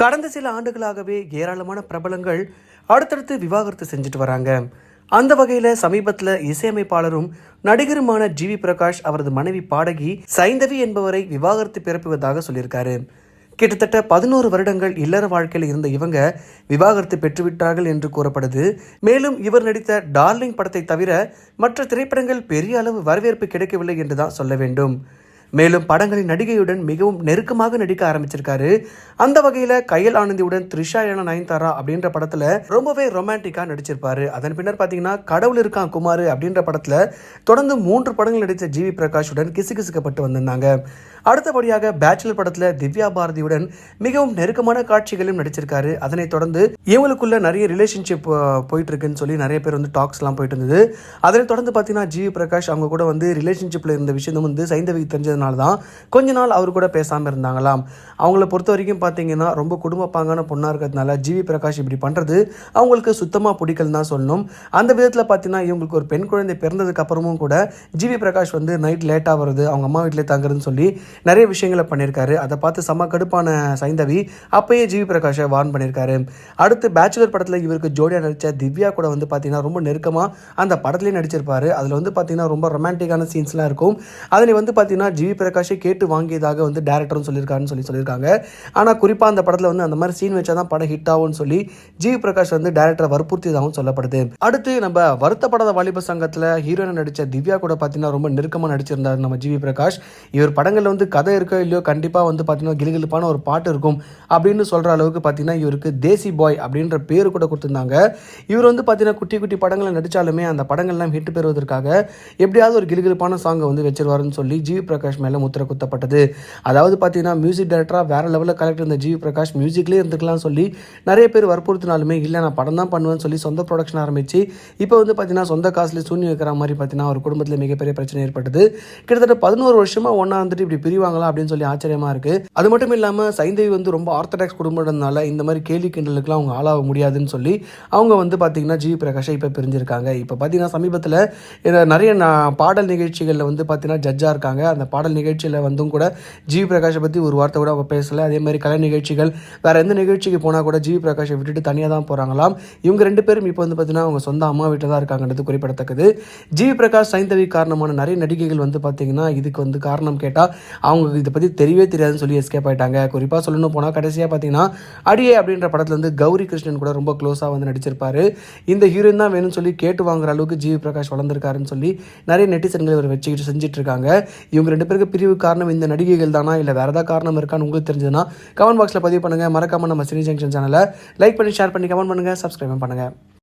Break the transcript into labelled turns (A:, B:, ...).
A: கடந்த சில ஆண்டுகளாகவே ஏராளமான பிரபலங்கள் அடுத்தடுத்து விவாகரத்து செஞ்சுட்டு வராங்க. அந்த வகையில் சமீபத்தில் இசையமைப்பாளரும் நடிகருமான ஜி வி பிரகாஷ் அவரது மனைவி பாடகி சைந்தவி என்பவரை விவாகரத்து பிறப்புவதாக சொல்லியிருக்காரு. கிட்டத்தட்ட பதினோரு வருடங்கள் இல்லற வாழ்க்கையில் இருந்த இவங்க விவாகரத்து பெற்றுவிட்டார்கள் என்று கூறப்படுது. மேலும் இவர் நடித்த டார்லிங் படத்தை தவிர மற்ற திரைப்படங்கள் பெரிய அளவு வரவேற்பு கிடைக்கவில்லை என்றுதான் சொல்ல வேண்டும். மேலும் படங்களின் நடிகையுடன் மிகவும் நெருக்கமாக நடிக்க ஆரம்பிச்சிருக்காரு. அந்த வகையில் கையல் ஆனந்தியுடன் த்ரிஷா என நயன்தாரா அப்படின்ற படத்தில் ரொம்பவே ரொமான்டிக்காக நடிச்சிருப்பாரு. அதன் பின்னர் பார்த்தீங்கன்னா கடவுள் இருக்கான் குமார் அப்படின்ற படத்தில் தொடர்ந்து மூன்று படங்கள் நடித்த ஜிவி பிரகாஷுடன் கிசுகிசுக்கப்பட்டு வந்திருந்தாங்க. அடுத்தபடியாக பேச்சுலர் படத்தில் திவ்யா பாரதியுடன் மிகவும் நெருக்கமான காட்சிகளையும் நடிச்சிருக்காரு. அதனைத் தொடர்ந்து இவங்களுக்குள்ள நிறைய ரிலேஷன்ஷிப் போயிட்டு இருக்குன்னு சொல்லி நிறைய பேர் வந்து டாக்ஸ்லாம் போயிட்டு இருந்தது அதனைத் தொடர்ந்து பார்த்தீங்கன்னா ஜிவி பிரகாஷ் அவங்க கூட வந்து ரிலேஷன்ஷிப்பில் இருந்த விஷயம் வந்து சைந்தவிக்கு தெரிஞ்சதுனால தான் கொஞ்ச நாள் அவர் கூட பேசாமல் இருந்தாங்களாம். அவங்கள பொறுத்த வரைக்கும் பார்த்தீங்கன்னா ரொம்ப குடும்பப்பாங்கான பொண்ணாக இருக்கிறதுனால ஜிவி பிரகாஷ் இப்படி பண்ணுறது அவங்களுக்கு சுத்தமாக பிடிக்கலன்னு தான் சொல்லணும். அந்த விதத்தில் பார்த்தீங்கன்னா இவங்களுக்கு ஒரு பெண் குழந்தை பிறந்ததுக்கு அப்புறமும் கூட ஜிவி பிரகாஷ் வந்து நைட் லேட்டாக வருது அவங்க அம்மா வீட்டிலே தங்குறதுன்னு சொல்லி நிறைய விஷயங்களை பண்ணியிருக்காரு. அதை பார்த்து செம்ம கடுப்பான சைந்தவி அப்பயே ஜிவி பிரகாஷை வார்ன் பண்ணியிருக்காரு. அடுத்து பேச்சுலர் படத்தில் இவருக்கு ஜோடியாக நடித்த திவ்யா கூட வந்து பார்த்தீங்கன்னா ரொம்ப நெருக்கமாக அந்த படத்துலேயே நடிச்சிருப்பாரு. அதில் வந்து பார்த்தீங்கன்னா ரொம்ப ரொமான்டிக்கான சீன்ஸ்லாம் இருக்கும். அதில் வந்து பார்த்தீங்கன்னா ஜிவி பிரகாஷை கேட்டு வாங்கியதாக வந்து டேரக்டரும் சொல்லியிருக்காருன்னு சொல்லி சொல்லியிருக்காங்க. ஆனால் குறிப்பாக அந்த படத்தில் வந்து அந்த மாதிரி சீன் வச்சா தான் படம் ஹிட் ஆகும்னு சொல்லி ஜி பிரகாஷ் வந்து டேரக்டரை வற்புறுத்தியதாகவும் சொல்லப்படுது. அடுத்து நம்ம வருத்தப்படாத வாலிப சங்கத்தில் ஹீரோயின் நடித்த திவ்யா கூட பார்த்தீங்கன்னா ரொம்ப நெருக்கமாக நடிச்சிருந்தார் நம்ம ஜிவி பிரகாஷ் இவர் படங்களில் வந்து கதை இருக்கோ இல்லையோ கண்டிப்பாக வந்து பார்த்தீங்கன்னா கிலுகிலுப்பான ஒரு பாட்டு இருக்கும் அப்படின்னு சொல்கிற அளவுக்கு பார்த்தீங்கன்னா இவருக்கு தேசி பாய் அப்படின்ற பேர் கூட கொடுத்துருந்தாங்க. இவர் வந்து பார்த்தீங்கன்னா குட்டி குட்டி படங்களை நடித்தாலுமே அந்த படங்கள்லாம் ஹிட் பெறுவதற்காக எப்படியாவது ஒரு கிலுகிலுப்பான சாங்கை வந்து வச்சிருவாருன்னு சொல்லி ஜிவி பிரகாஷ் மேலே முத்திரை குத்தப்பட்டது. அதாவது பார்த்தீங்கன்னா மியூசிக் டைரக்டராக வேற லெவலில் கலெக்டர் இருந்த ஜிவி பிரகாஷ் மியூசிக்லேயே இருந்துக்கலாம் சொல்லி நிறைய பேர் வற்புறுத்தினாலுமே இல்லை நான் படம் தான் பண்ணுவேன்னு சொல்லி சொந்த ப்ரொடக்ஷன் ஆரம்பிச்சு இப்போ வந்து பார்த்தீங்கன்னா சொந்த காசுல சூனி வைக்கிற மாதிரி பார்த்தீங்கன்னா அவர் குடும்பத்தில் மிகப்பெரிய பிரச்சனை ஏற்பட்டது. கிட்டத்தட்ட பதினோரு வருஷமா ஒன்றா வந்துட்டு இப்படி பிரிவாங்களா? அப்படின்னு சொல்லி ஆச்சரியமா இருக்கு. அது மட்டும் இல்லாமல் சைந்தவி வந்து ரொம்ப ஆர்த்தடாக்ஸ் குடும்பம்னால இந்த மாதிரி கேலி கிண்டலுக்குலாம் அவங்க ஆளாக முடியாதுன்னு சொல்லி அவங்க வந்து பார்த்தீங்கன்னா ஜிவி பிரகாஷை இப்போ பிரிஞ்சிருக்காங்க. இப்போ பார்த்தீங்கன்னா சமீபத்தில் நிறைய பாடல் நிகழ்ச்சிகளில் வந்து பார்த்தீங்கன்னா ஜட்ஜாக இருக்காங்க. அந்த பாடல் நிகழ்ச்சியில் வந்தும் கூட ஜிவி பிரகாஷை பற்றி ஒரு வார்த்தை கூட அவங்க பேசலை. அதே மாதிரி கலை நிகழ்ச்சிகள் வேற எந்த நிகழ்ச்சிக்கு போனால் கூட ஜிவி பிரகாஷை விட்டுட்டு தனியாக தான் போகிறாங்களாம் இவங்க ரெண்டு பேரும் இப்போ வந்து பார்த்தீங்கன்னா அவங்க சொந்த அம்மா வீட்டில் தான் இருக்காங்கன்றது குறிப்பிடத்தக்கது. ஜிவி பிரகாஷ் சைந்தவி காரணமான நிறைய நடிகைகள் வந்து பார்த்தீங்கன்னா இதுக்கு வந்து காரணம் கேட்டால் அவங்க இதை பற்றி தெரியவே தெரியாதுன்னு சொல்லி எஸ்கேப் ஆயிட்டாங்க. குறிப்பாக சொல்லணும் போனால் கடைசியாக பார்த்தீங்கன்னா அடியே அப்படின்ற படத்தில் வந்து கௌரி கிருஷ்ணன் கூட ரொம்ப க்ளோஸாக வந்து நடிச்சிருப்பாரு. இந்த ஹீரோயின் தான் வேணும்னு சொல்லி கேட்டு வாங்குற அளவுக்கு ஜிவி பிரகாஷ் வளர்ந்துருக்காருன்னு சொல்லி நிறைய நெட்டிசன்கள் இவர் வச்சுக்கிட்டு செஞ்சுட்டு இருக்காங்க. இவங்க ரெண்டு பேருக்கு பிரிவு காரணம் இந்த நடிகைகள் தானா? இல்லை வேறு ஏதாவது காரணம் இருக்கான்னு உங்களுக்கு தெரிஞ்சதுன்னா கமெண்ட் பாக்ஸில் பதிவு பண்ணுங்கள் மறக்காம நம்ம சினி ஜங்ஷன் சேனலை லைக் பண்ணி ஷேர் பண்ணி கமெண்ட் பண்ணுங்கள் சப்ஸ்கிரைப் பண்ணுங்கள்